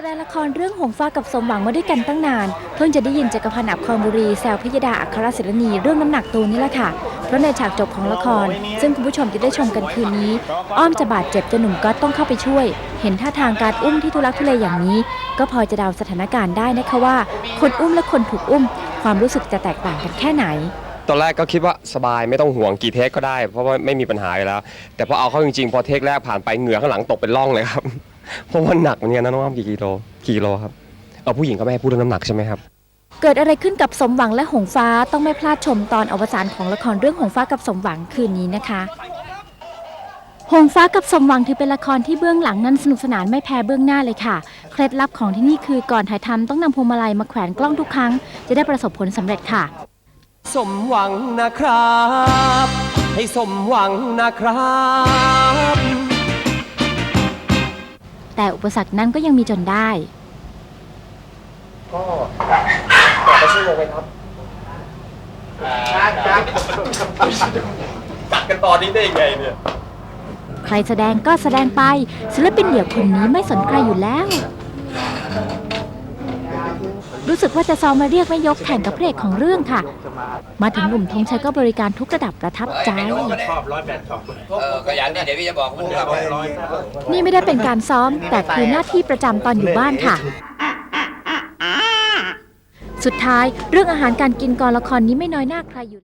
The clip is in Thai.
แสดงละครเรื่องหงฟ้ากับสมหวังมาด้วยกันตั้งนาน เพิ่งจะได้ยินจักรพันธ์อับครบุรีแซวพิยดาอัครศิรณีเรื่องน้ำหนักตัวนี่แหละค่ะ เพราะในฉากจบของละคร ซึ่งคุณผู้ชมจะได้ชมกันคืนนี้ อ้อมจะบาดเจ็บจนหนุ่มก็ต้องเข้าไปช่วย เห็นท่าทางการอุ้มที่ทุลักทุเลอย่างนี้ ก็พอจะเดาสถานการณ์ได้นะคะว่า คนอุ้มและคนถูกอุ้ม ความรู้สึกจะแตกต่างกันแค่ไหนตอนแรกก็คิดว่าสบายไม่ต้องห่วงกี่เทคก็ได้ เพราะว่าไม่มีปัญหาอยู่แล้ว แต่พอเอาเข้าจริงๆพอเทคแรกผ่านไปเหงื่อข้างหลังตกเป็นร่องเลยครับ เพราะว่าหนักเหมือนกันนะน้องอ้อมกี่กิโลกี่กิโลครับเอาผู้หญิงก็ไม่ให้พูดเรื่องน้ำหนักใช่ไหมครับ เกิดอะไรขึ้นกับสมหวังและหงฟ้าต้องไม่พลาดชมตอนอวสานของละครเรื่องหงฟ้ากับสมหวังคืนนี้นะคะ หงฟ้ากับสมหวังถือเป็นละครที่เบื้องหลังนั้นสนุกสนานไม่แพ้เบื้องหน้าเลยค่ะ เคล็ดลับของที่นี่คือก่อนถ่ายทำต้องนำพวงมาลัยมาแขวนกล้องทุกครั้ง จะได้ประสบผลสำเร็จค่ะ สมหวังนะครับ ให้สมหวังนะครับ แต่อุปสรรคนั้นก็ยังมีจนได้ ก็ต่อไปชั่วโมงไหมครับจัดกันตอนนี้ได้ยังไงเนี่ย ใครแสดงก็แสดงไป ศิลปินเดี่ยวคนนี้ไม่สนใครอยู่แล้วรู้ สึกว่าจะซ้อมมาเรียกไม่ยกแข่งกับพระเอกของเรื่องค่ะ มาถึงหนุ่มธงชัยก็บริการทุกระดับประทับใจ ชอบร้อยแปดสองเออขยันนี่เดี๋ยวพี่จะบอกผู้กำกับให้ร้อยนี่ไม่ได้เป็นการซ้อม แต่คือหน้าที่ประจำตอนอยู่บ้านค่ะ สุดท้ายเรื่องอาหารการกินกองละครนี้ไม่น้อยหน้าใครอยู่